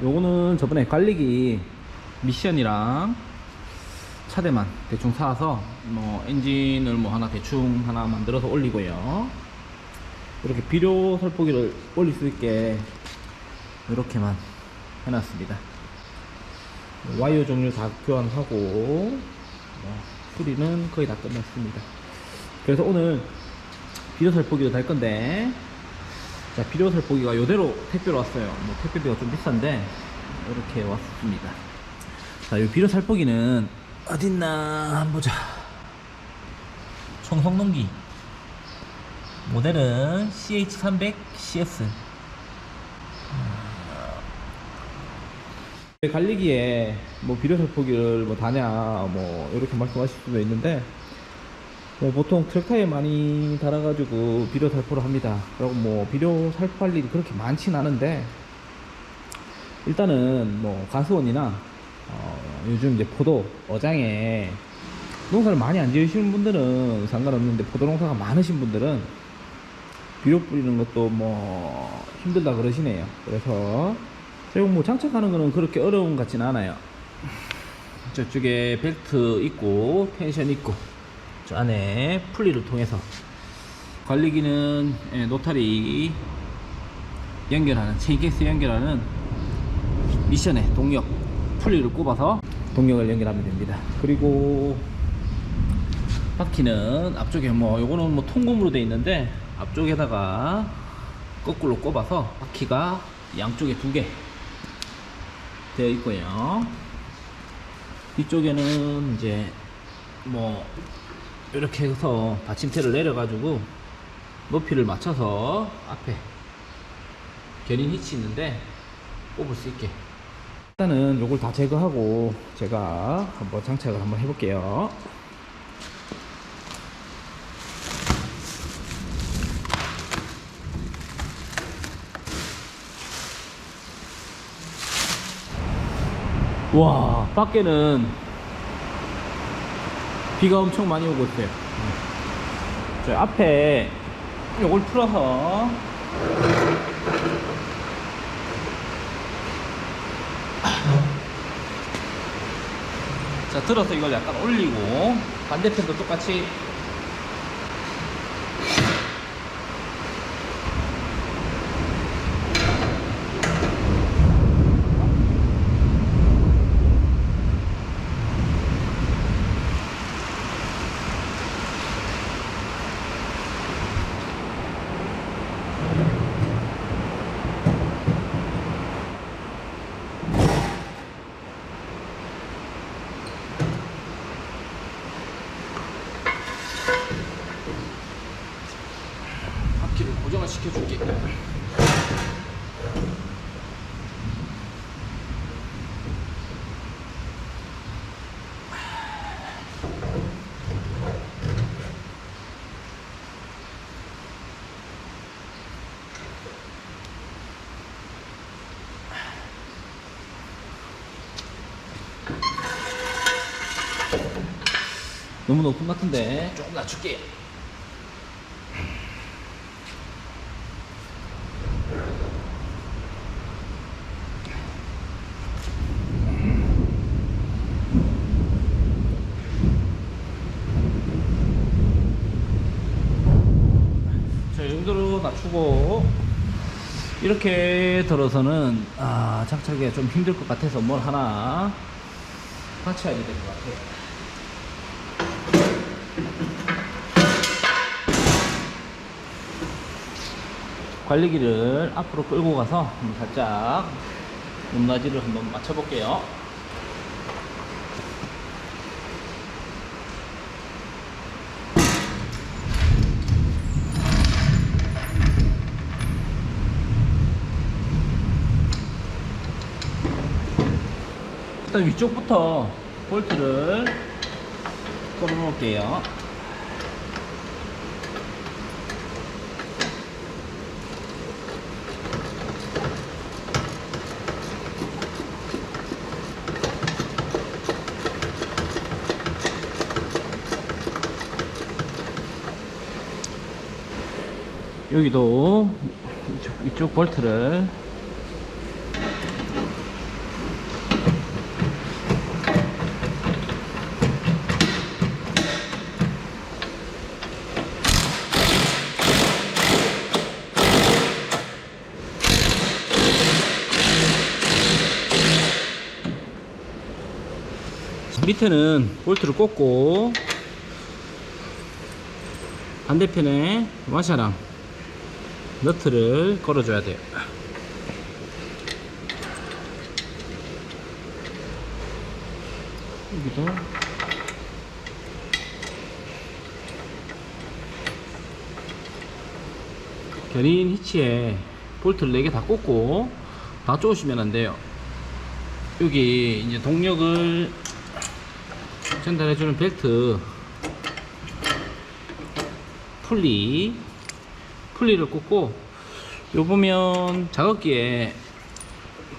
요거는 저번에 관리기 미션이랑 차대만 대충 사서 뭐 엔진을 뭐 하나 대충 하나 만들어서 올리고요. 이렇게 비료 살포기를 올릴 수 있게 이렇게만 해놨습니다. 와이어 종류 다 교환하고 뭐 수리는 거의 다 끝났습니다. 그래서 오늘 비료 살포기도 달 건데 자 비료 살포기가 요대로 택배로 왔어요. 뭐 택배비가 좀 비싼데 이렇게 왔습니다. 자, 이 비료 살포기는 어딨나 한번 보자. 청성농기 모델은 CH300CS. 관리기에 뭐 비료 살포기를 뭐 다냐 뭐 이렇게 말씀하실 수도 있는데 뭐 보통 트랙터에 많이 달아가지고 비료 살포를 합니다. 그리고 뭐 비료 살포할 일이 그렇게 많진 않은데 일단은 뭐 가수원이나 어, 요즘 이제 포도 어장에 농사를 많이 안 지으시는 분들은 상관없는데 포도 농사가 많으신 분들은 비료 뿌리는 것도 뭐 힘들다 그러시네요. 그래서 제가 뭐 장착하는 거는 그렇게 어려운 것 같진 않아요. 저쪽에 벨트 있고 텐션 있고 저 안에 풀리를 통해서 관리기는 예, 노타리 연결하는 체인케이스 연결하는 미션의 동력 풀리를 꼽아서 동력을 연결하면 됩니다. 그리고 바퀴는 앞쪽에 뭐 요거는 뭐 통금으로 돼 있는데 앞쪽에다가 거꾸로 꼽아서 바퀴가 양쪽에 두 개 되어 있고요. 뒤쪽에는 이제 뭐 이렇게 해서 받침대를 내려가지고 높이를 맞춰서 앞에 견인 히치 있는데 꼽을 수 있게. 일단은 요걸 다 제거하고 제가 한번 장착을 한번 해볼게요. 와 밖에는 비가 엄청 많이 오고 있어요. 저 앞에 요걸 풀어서 자 들어서 이걸 약간 올리고 반대편도 똑같이 바퀴를 고정을 시켜줄게 너무 높은 것 같은데. 조금 낮출게. 자, 이 정도로 낮추고 이렇게 들어서는 아, 장착이 좀 힘들 것 같아서 뭘 하나 같이 해야 될것 같아요. 관리기를 앞으로 끌고 가서 살짝 높낮이를 한번 맞춰 볼게요. 일단 위쪽부터 볼트를 끌어놓을게요. 여기도 이쪽, 이쪽 볼트를 밑에는 볼트를 꽂고 반대편에 와샤랑 너트를 걸어줘야 돼요. 여기도 견인 히치에 볼트를 4개 다 꽂고 다 쪼으시면 안 돼요. 여기 이제 동력을 전달해주는 벨트 풀리 풀리를 꽂고 요 보면 작업기에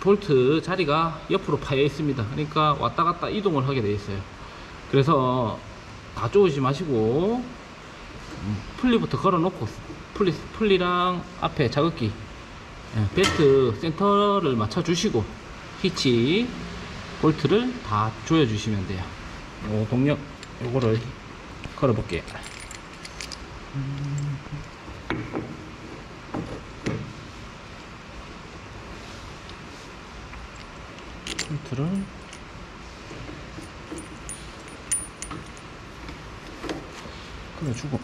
볼트 자리가 옆으로 파여 있습니다. 그러니까 왔다 갔다 이동을 하게 돼 있어요. 그래서 다 쪼으지 마시고 음, 풀리부터 걸어 놓고 풀리, 풀리랑 앞에 작업기 예, 벨트 센터를 맞춰 주시고 히치 볼트를 다 조여 주시면 돼요. 요 동력 요거를 걸어 볼게요 볼트를 끌어주고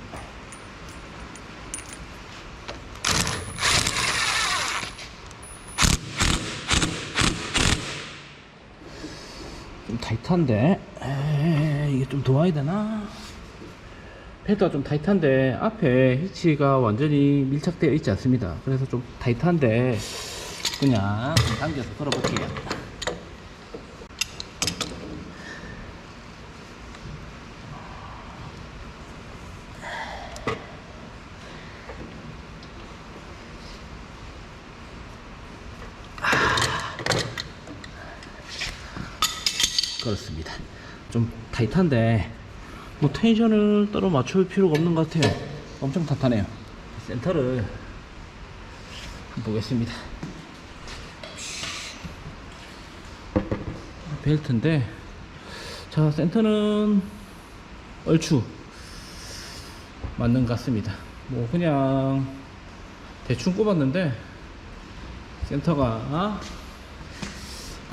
좀 타이트한데? 에이, 이게 좀 도와야 되나? 벨트가 좀 타이트한데 앞에 히치가 완전히 밀착되어 있지 않습니다. 그래서 좀 타이트한데 그냥 좀 당겨서 걸어볼게요 그렇습니다. 좀 타이트한데 뭐 텐션을 따로 맞출 필요가 없는 것 같아요. 엄청 탄탄해요. 센터를 보겠습니다. 벨트인데 자 센터는 얼추 맞는 것 같습니다. 뭐 그냥 대충 꼽았는데 센터가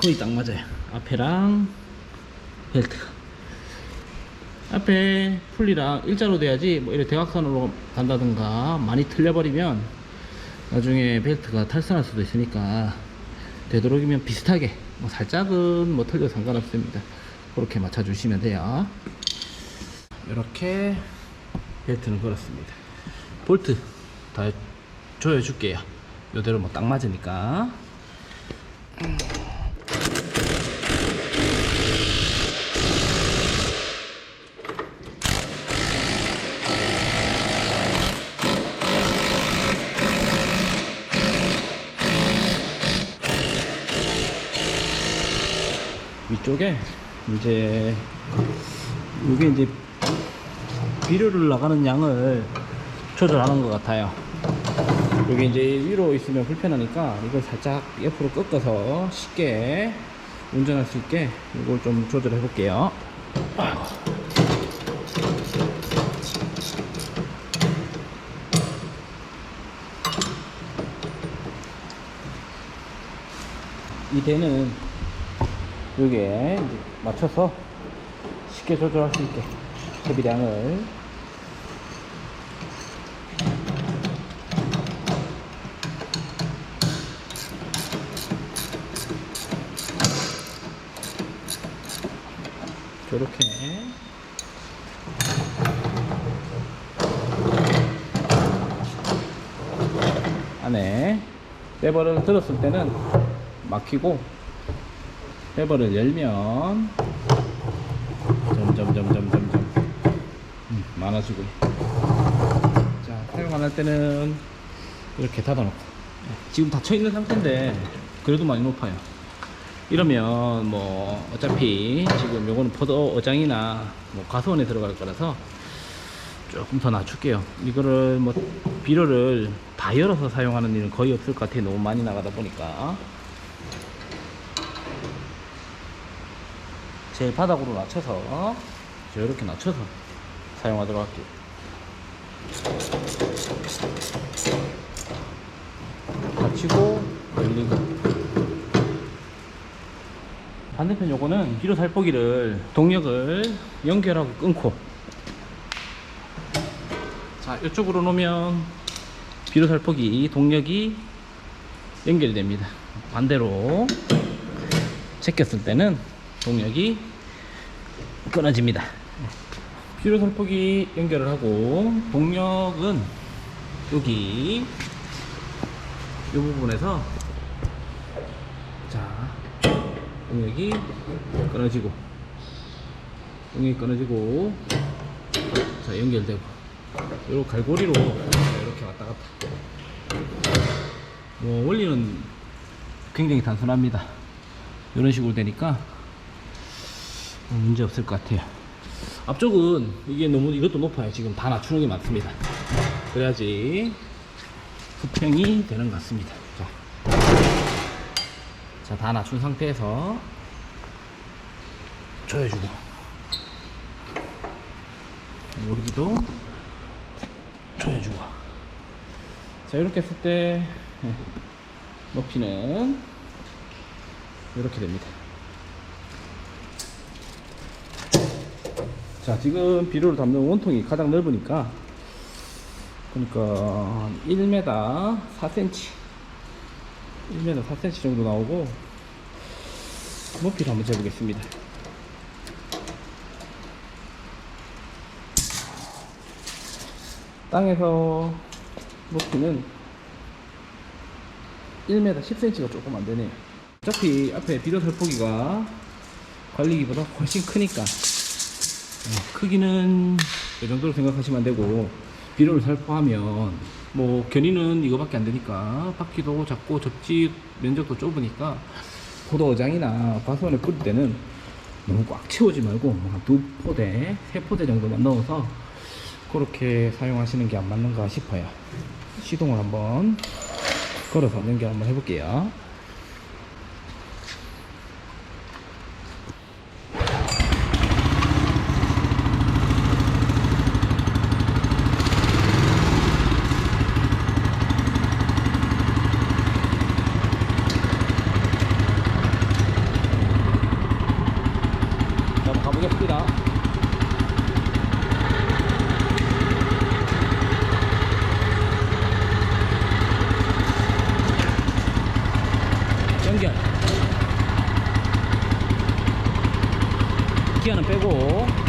거의 딱 맞아요. 앞에랑 벨트가 앞에 풀리랑 일자로 돼야지 뭐 이렇게 대각선으로 간다든가 많이 틀려버리면 나중에 벨트가 탈선할 수도 있으니까 되도록이면 비슷하게 뭐 살짝은 뭐 틀려 상관없습니다. 그렇게 맞춰 주시면 돼요. 이렇게 벨트는 걸었습니다. 볼트 다 조여 줄게요. 이대로 뭐 딱 맞으니까 쪽에 이제 이게 이제 비료를 나가는 양을 조절하는 것 같아요. 여기 이제 위로 있으면 불편하니까 이걸 살짝 옆으로 꺾어서 쉽게 운전할 수 있게 이걸 좀 조절해 볼게요. 이 대는 여기에 맞춰서 쉽게 조절할 수 있게 대비량을 이렇게 안에 레버를 들었을 때는 막히고 레버를 열면. 점점점점점점. 음, 많아지고. 자 사용 안 할 때는 이렇게 닫아놓고. 지금 닫혀 있는 상태인데 그래도 많이 높아요. 이러면 뭐 어차피 지금 요거는 포도 어장이나 뭐 가수원에 들어갈 거라서 조금 더 낮출게요. 이거를 뭐 비료를 다 열어서 사용하는 일은 거의 없을 것 같아요. 너무 많이 나가다 보니까 제일 바닥으로 낮춰서 이렇게 낮춰서 사용하도록 할게요. 닫히고 열리고. 반대편 요거는 비료 살포기를 동력을 연결하고 끊고. 자 이쪽으로 놓으면 비료 살포기 동력이 연결이 됩니다. 반대로 제꼈을 때는 동력이 끊어집니다. 비료 살포기 연결을 하고 동력은 여기 이 부분에서 자 동력이 끊어지고 동력이 끊어지고 자 연결되고 요 갈고리로 이렇게 왔다 갔다. 뭐 원리는 굉장히 단순합니다. 이런 식으로 되니까 뭐 문제 없을 것 같아요. 앞쪽은 이게 너무 이것도 높아요. 지금 다 낮추는 게 많습니다. 그래야지 수평이 되는 것 같습니다. 자. 자, 다 낮춘 상태에서 조여주고. 여기도 조여주고. 자 이렇게 했을 때 네, 높이는 이렇게 됩니다 자 지금 비료를 담는 원통이 가장 넓으니까 그러니까 1m 4cm 1m 4cm 정도 나오고 높이를 한번 재보겠습니다. 땅에서 높이는 1m 10cm가 조금 안 되네요. 어차피 앞에 비료 살포기가 관리기보다 훨씬 크니까. 어, 크기는 이 정도로 생각하시면 안 되고 비료를 살포하면 뭐 견인은 이거밖에 안 되니까 바퀴도 작고 접지 면적도 좁으니까 포도어장이나 과수원에 뿌릴 때는 너무 꽉 채우지 말고 뭐한두 포대, 세 포대 정도만 넣어서 그렇게 사용하시는 게 안 맞는가 싶어요. 시동을 한번 걸어서 연결 한번 해볼게요. 자, 한번 가보겠습니다. 연결. 기아는 빼고.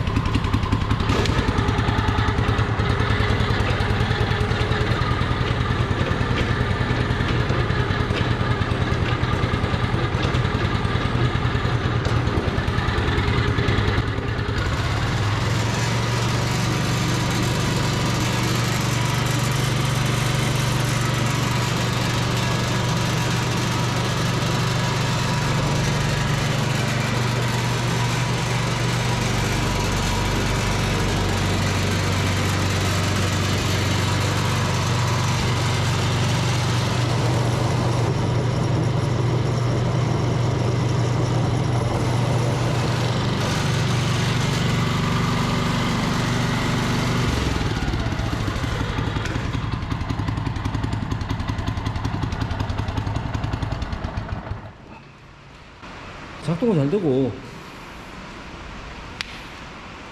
작동은 잘 되고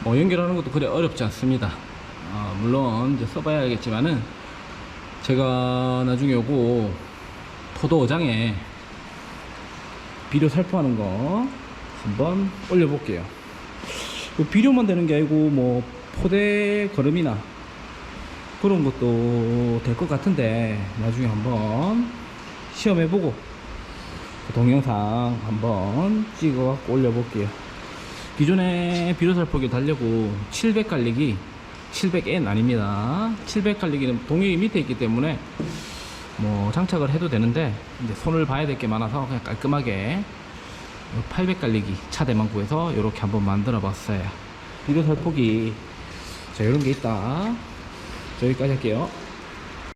뭐 연결하는 것도 그래 어렵지 않습니다. 아, 물론 이제 써봐야 알겠지만은 제가 나중에 요거 포도 어장에 비료 살포하는 거 한번 올려볼게요. 그 비료만 되는 게 아니고 뭐 포대 걸음이나 그런 것도 될 것 같은데 나중에 한번 시험해보고 그 동영상 한번 찍어 갖고 올려볼게요. 기존에 비료살포기 달려고 700 갈리기 700N 아닙니다. 700 갈리기는 동력이 밑에 있기 때문에 뭐 장착을 해도 되는데 이제 손을 봐야 될 게 많아서 그냥 깔끔하게 800 갈리기 차대만 구해서 이렇게 한번 만들어 봤어요. 비료살포기 자 이런 게 있다. 자, 여기까지 할게요